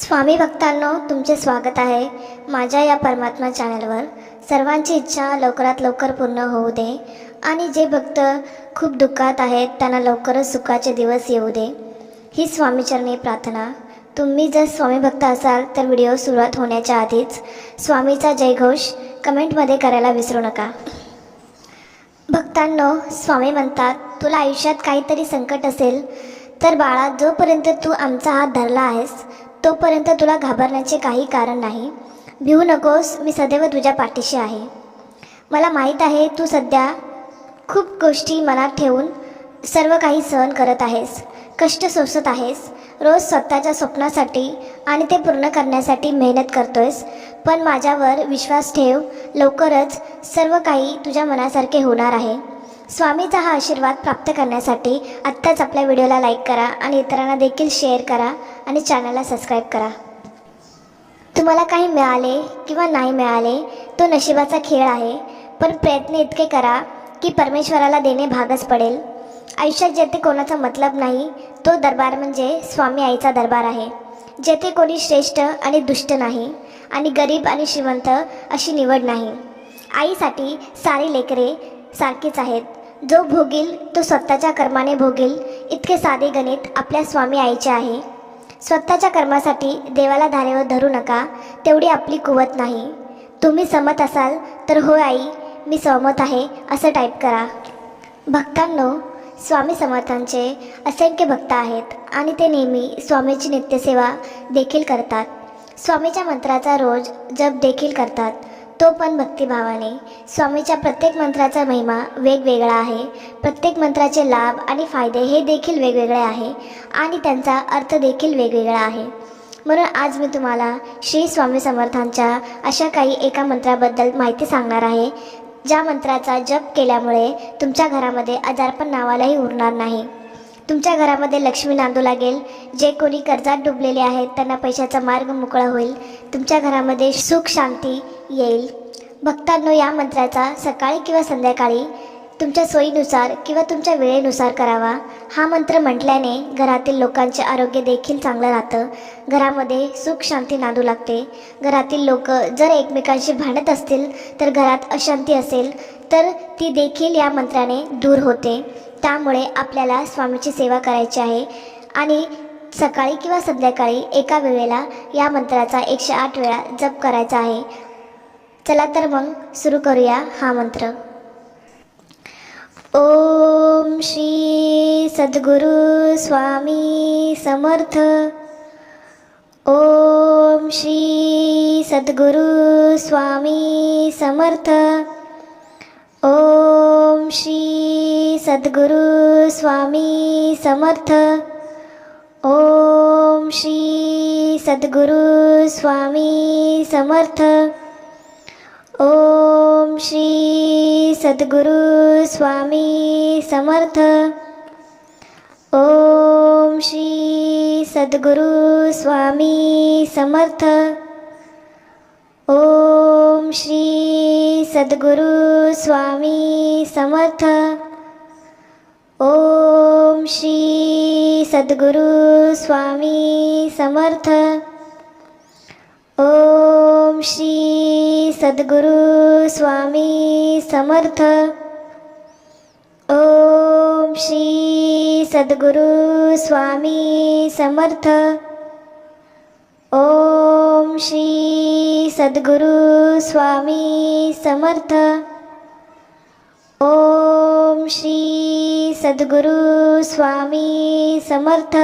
स्वामी भक्तांनो तुमचे स्वागत आहे माझ्या या परमात्मा चॅनलवर. सर्वांची इच्छा लवकरात लवकर पूर्ण होऊ दे आणि जे भक्त खूप दुःखात आहेत त्यांना लवकरच सुखाचे दिवस येऊ दे. ही स्वामीचरणी प्रार्थना. तुम्ही जर स्वामी भक्त असाल तर व्हिडिओ सुरुवात होण्याच्या आधीच स्वामीचा जयघोष कमेंटमध्ये करायला विसरू नका. भक्तांनो स्वामी म्हणतात तुला आयुष्यात काहीतरी संकट असेल तर बाळा जोपर्यंत तू आमचा हात धरला आहेस तोपर्यंत तुला घाबरण्याचे काही कारण नाही. भिवू नकोस मी सदैव तुझ्या पाठीशी आहे. मला माहीत आहे तू सध्या खूप गोष्टी मनात ठेवून सर्व काही सहन करत आहेस. कष्ट सोसत आहेस. रोज स्वतःच्या स्वप्नासाठी आणि ते पूर्ण करण्यासाठी मेहनत करतोयस. पण माझ्यावर विश्वास ठेव लवकरच सर्व काही तुझ्या मनासारखे होणार आहे. स्वामीचा हा आशीर्वाद प्राप्त करण्यासाठी आत्ताच आपल्या व्हिडिओला लाईक करा आणि इतरांना देखील शेअर करा. आणि चॅनलला सबस्क्राईब करा. तुम्हाला काही मिळाले किंवा नाही मिळाले तो नशिबाचा खेळ आहे. पण प्रयत्न इतके करा की परमेश्वराला देणे भागच पडेल. आयुष्यात जेथे कोणाचा मतलब नाही तो दरबार म्हणजे स्वामी आईचा दरबार आहे. जेथे कोणी श्रेष्ठ आणि दुष्ट नाही आणि गरीब आणि श्रीमंत अशी निवड नाही. आईसाठी सारी लेकरे सारखीच आहेत. जो भोगील तो स्वतःच्या कर्माने भोगील. इतके साधे गणित आपल्या स्वामी आईचे आहे. स्वतःच्या कर्मासाठी देवाला धारेवर धरू नका तेवढी आपली कुवत नाही. तुम्ही सहमत असाल तर हो आई मी सहमत आहे असं टाईप करा. भक्तांनो स्वामी समर्थांचे असंख्य भक्त आहेत आणि ते नेहमी स्वामीची नित्यसेवा देखील करतात. स्वामीच्या मंत्राचा रोज जप देखील करतात. तो पण भक्तिभावाने स्वामीच्या प्रत्येक मंत्राचा महिमा वेगवेगळा आहे. प्रत्येक मंत्राचे लाभ आणि फायदे हे देखील वेगवेगळे आहे आणि त्यांचा अर्थ देखील वेगवेगळा आहे. म्हणून आज मी तुम्हाला श्री स्वामी समर्थांच्या अशा काही एका मंत्राबद्दल माहिती सांगणार आहे. ज्या मंत्राचा जप केल्यामुळे तुमच्या घरामध्ये आजारपण नावालाही उरणार नाही. तुमच्या घरामध्ये लक्ष्मी नांदू लागेल. जे कोणी कर्जात डुबलेले आहेत त्यांना पैशाचा मार्ग मोकळा होईल. तुमच्या घरामध्ये सुख शांती येईल. भक्तांनो या मंत्राचा सकाळी किंवा संध्याकाळी तुमच्या सोयीनुसार किंवा तुमच्या वेळेनुसार करावा. हा मंत्र म्हटल्याने घरातील लोकांचे आरोग्य देखील चांगलं राहतं. घरामध्ये सुख शांती नांदू लागते. घरातील लोक जर एकमेकांशी भांडत असतील तर घरात अशांती असेल तर ती देखील या मंत्राने दूर होते. त्यामुळे आपल्याला स्वामीची सेवा करायची आहे आणि सकाळी किंवा संध्याकाळी एका वेळेला या मंत्राचा एकशे आठ वेळा जप करायचा आहे. चला तर मग सुरू करूया हा मंत्र. ओम श्री सद्गुरु स्वामी समर्थ. ओम श्री सद्गुरु स्वामी समर्थ. ओम श्री सद्गुरु स्वामी समर्थ. ओम श्री सद्गुरु स्वामी समर्थ. ओम श्री सद्गुरु स्वामी समर्थ। ओम श्री सद्गुरु स्वामी समर्थ। ओम श्री सद्गुरु स्वामी समर्थ। ओम श्री सद्गुरु स्वामी समर्थ। ओम श्री सद्गुरु स्वामी समर्थ। ओम श्री सद्गुरु स्वामी समर्थ। ओम श्री सद्गुरु स्वामी समर्थ। ओम श्री सद्गुरु स्वामी समर्थ।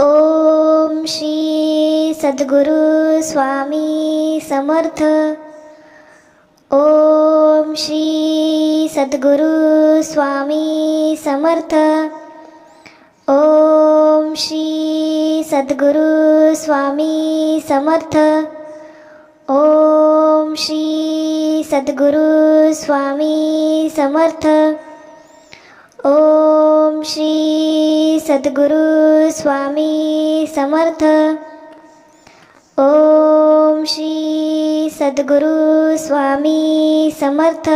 ओम श्री सद्गुरु स्वामी समर्थ। ओम श्री सद्गुरु स्वामी समर्थ। ओम श्री सद्गुरु स्वामी समर्थ। ओम श्री सद्गुरु स्वामी समर्थ। ओम श्री सद्गुरु स्वामी समर्थ। ओम श्री सद्गुरु स्वामी समर्थ।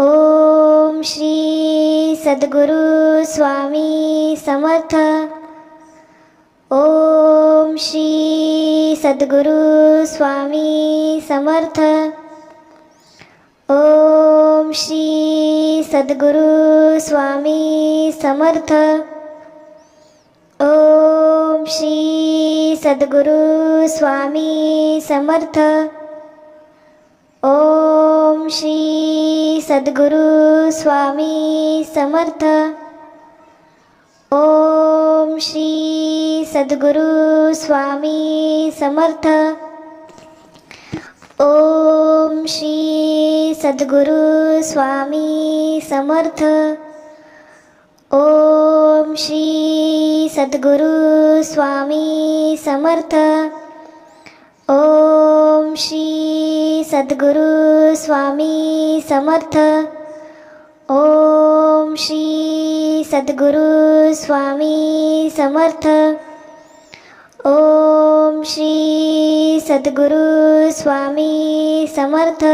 ओम श्री सद्गुरु स्वामी समर्थ। ओम श्री सद्गुरु स्वामी समर्थ। ओम श्री सद्गुरु स्वामी समर्थ। ओम श्री सद्गुरु स्वामी समर्थ। ओम श्री सद्गुरु स्वामी समर्थ। ओम श्री सद्गुरु स्वामी समर्थ। ओम श्री सद्गुरु स्वामी समर्थ। ओम श्री सद्गुरु स्वामी समर्थ। ओम श्री सद्गुरु स्वामी समर्थ। ओम श्री सद्गुरु स्वामी समर्थ। ओम श्री सद्गुरु स्वामी समर्थ।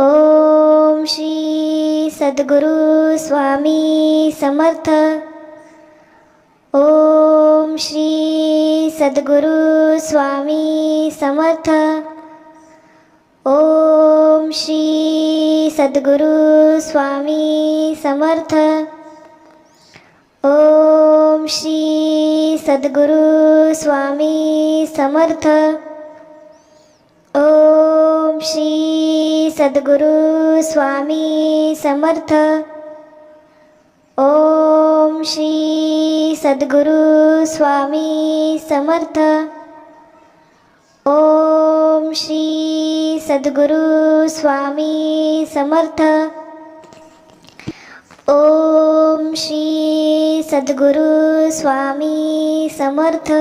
ओम श्री सद्गुरु स्वामी समर्थ। ओम श्री सद्गुरु स्वामी समर्थ। ओम श्री सद्गुरु स्वामी समर्थ। ओम श्री सद्गुरु स्वामी समर्थ। ओम श्री सद्गुरु स्वामी समर्थ. ओम श्री सद्गुरु स्वामी समर्थ. ओम श्री सद्गुरु स्वामी समर्थ. ओम श्री सद्गुरु स्वामी समर्थ.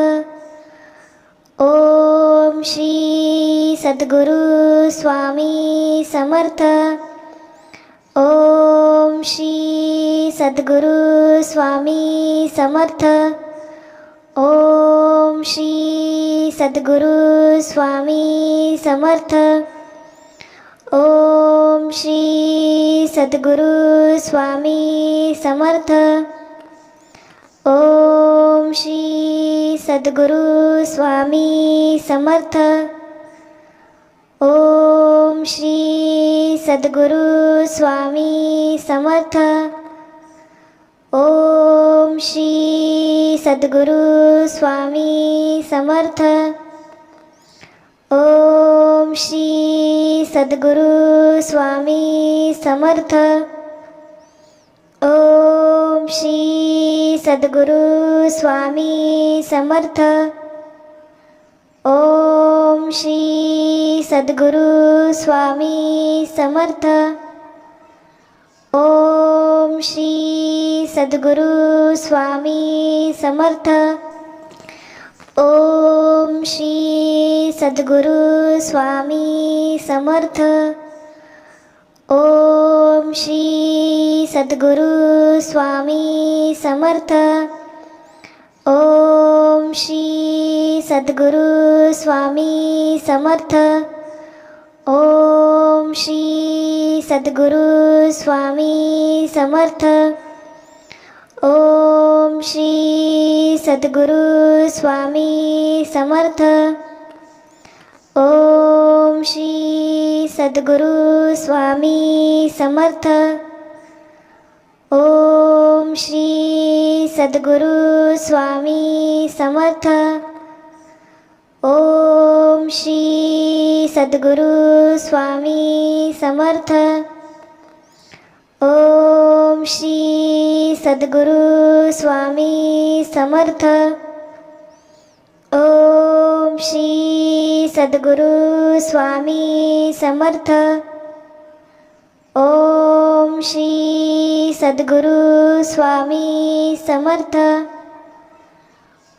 ओम श्री सद्गुरु स्वामी समर्थ। ओम श्री सद्गुरु स्वामी समर्थ। ओम श्री सद्गुरु स्वामी समर्थ। ओम श्री सद्गुरु स्वामी समर्थ। ओम श्री सद्गुरु स्वामी समर्थ। ओम श्री सद्गुरु स्वामी समर्थ। ओम श्री सद्गुरु स्वामी समर्थ। ओम श्री सद्गुरु स्वामी समर्थ। ओम श्री सद्गुरु स्वामी समर्थ। ओम श्री सद्गुरु स्वामी समर्थ. ओम श्री सद्गुरु स्वामी समर्थ. ओम श्री सद्गुरु स्वामी समर्थ. ओम श्री सद्गुरु स्वामी समर्थ. ओम श्री सद्गुरु स्वामी समर्थ। ओम श्री सद्गुरु स्वामी समर्थ। ओम श्री सद्गुरु स्वामी समर्थ। ओम श्री सद्गुरु स्वामी समर्थ। ओम श्री सद्गुरु स्वामी समर्थ। ओम श्री सद्गुरु स्वामी समर्थ। ओम श्री सद्गुरु स्वामी समर्थ। ओम श्री सद्गुरु स्वामी समर्थ। ओम श्री सद्गुरु स्वामी समर्थ।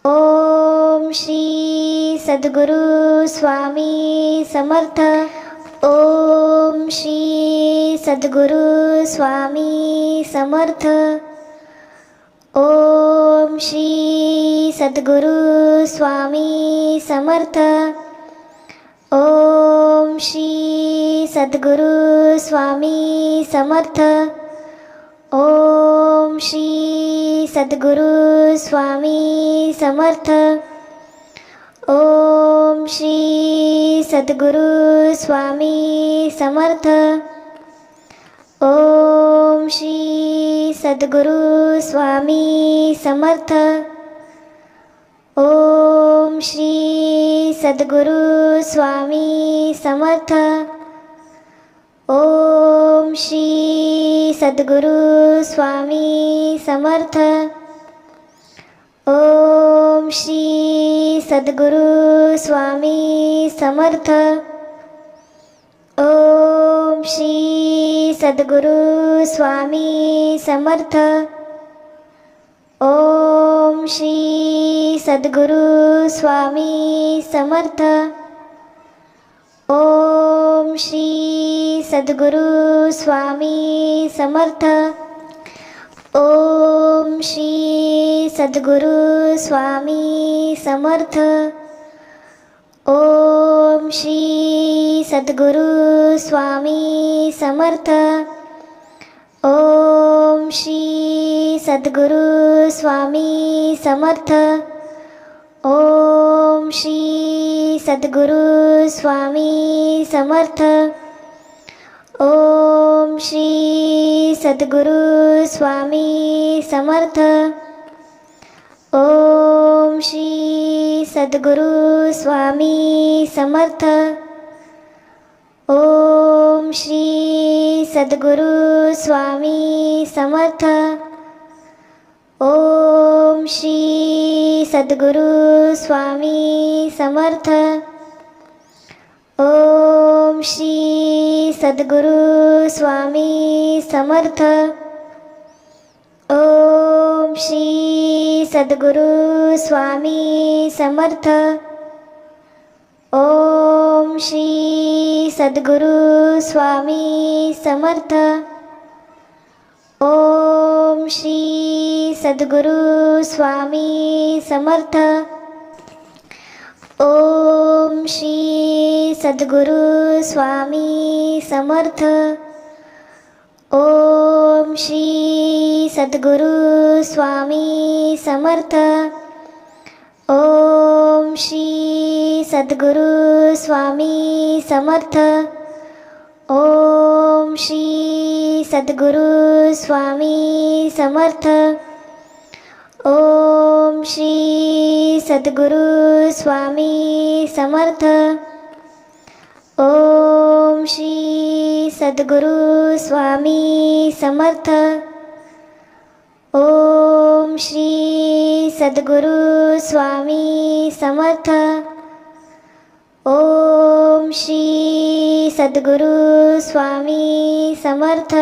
ओम श्री सद्गुरु स्वामी समर्थ। ओम श्री सद्गुरु स्वामी समर्थ। ओम श्री सद्गुरु स्वामी समर्थ। ओम श्री सद्गुरु स्वामी समर्थ। ओम श्री सद्गुरु स्वामी समर्थ। ओम श्री सद्गुरु स्वामी समर्थ। ओम श्री सद्गुरु स्वामी समर्थ। ओम श्री सद्गुरु स्वामी समर्थ। ओम श्री सद्गुरु स्वामी समर्थ। ओम श्री सद्गुरु स्वामी समर्थ। ओम श्री सद्गुरु स्वामी समर्थ। ओम श्री सद्गुरु स्वामी समर्थ। ओम श्री सद्गुरु स्वामी समर्थ। ओम श्री सद्गुरु स्वामी समर्थ। ओम श्री सद्गुरु स्वामी समर्थ। ओम श्री सद्गुरु स्वामी समर्थ। ओम श्री सद्गुरु स्वामी समर्थ। ओम श्री सद्गुरु स्वामी समर्थ। ओम श्री सद्गुरु स्वामी समर्थ। ओम श्री सद्गुरु स्वामी समर्थ। ओम ओम श्री सद्गुरु स्वामी समर्थ। ओम श्री सद्गुरु स्वामी समर्थ। ओम श्री सद्गुरु स्वामी समर्थ। ओम श्री सद्गुरु स्वामी समर्थ। ओम श्री सद्गुरु स्वामी समर्थ। ओम श्री सद्गुरु स्वामी समर्थ। ओम श्री सद्गुरु स्वामी समर्थ। ओम श्री सद्गुरु स्वामी समर्थ। ओम श्री सद्गुरु स्वामी समर्थ। ओम श्री सद्गुरु स्वामी समर्थ। ओम श्री सद्गुरु स्वामी समर्थ। ओम श्री सद्गुरु स्वामी समर्थ। ओम श्री सद्गुरु स्वामी समर्थ।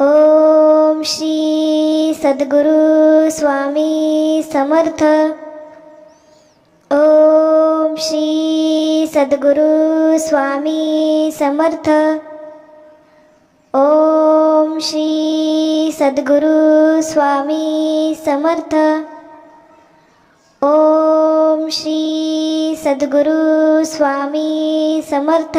ओम श्री सद्गुरु स्वामी समर्थ। ओम श्री सद्गुरु स्वामी समर्थ। ओम श्री सद्गुरु स्वामी समर्थ। ओम श्री सद्गुरु स्वामी समर्थ.